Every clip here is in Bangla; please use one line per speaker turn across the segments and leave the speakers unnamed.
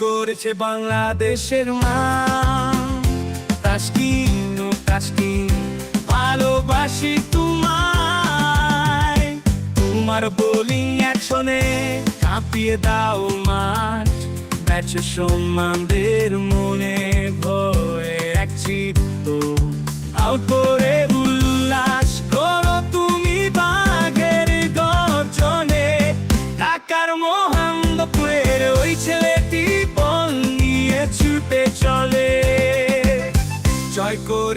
করেছে বাংলাদেশের মা তাসকিন ভালোবাসি তোমায়। তোমার বোলিং অ্যাকশনে কাঁপিয়ে দাও মাছ ব্যাচ সম্মানদের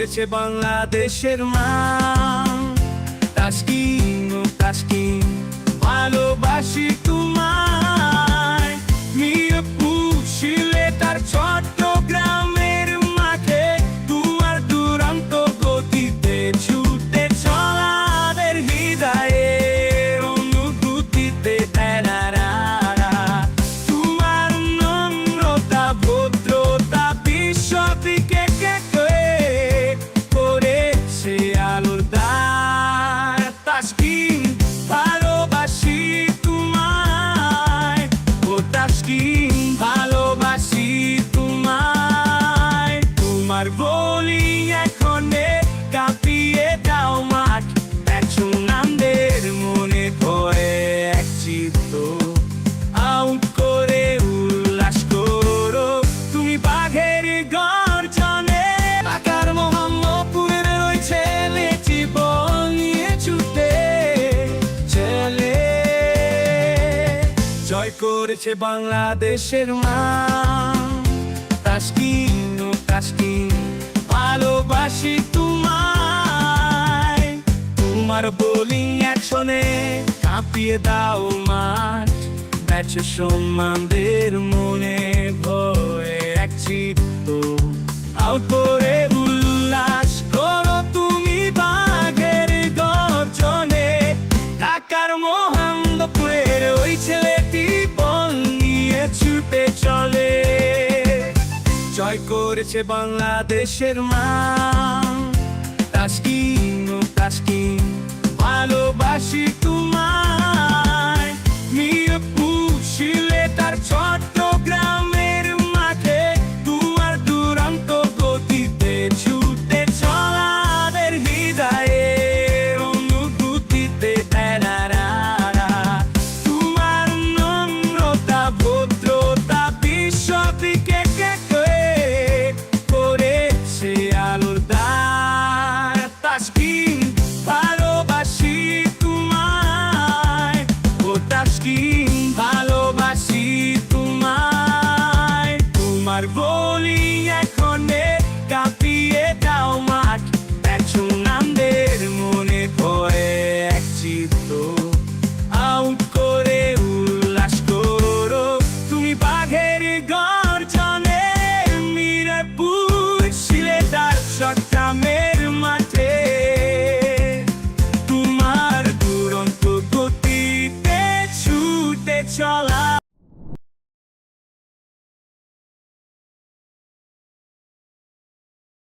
করেছে বাংলাদেশের মা তাসকিন ও ভালোবাসি তোমায়। মিরপুর তার চট্টগ্রামের জয় করেছে বাংলাদেশের মা ভালোবাসি তোমায়। তোমার বোলিং অ্যাকশনে কাঁপিয়ে দাও মাঠ। ম্যাচের সম্মানদের মনে ভয়ে এক চিত্ত। আউট জয় করেছে বাংলাদেশের মা Taskin Taskin see it's your life.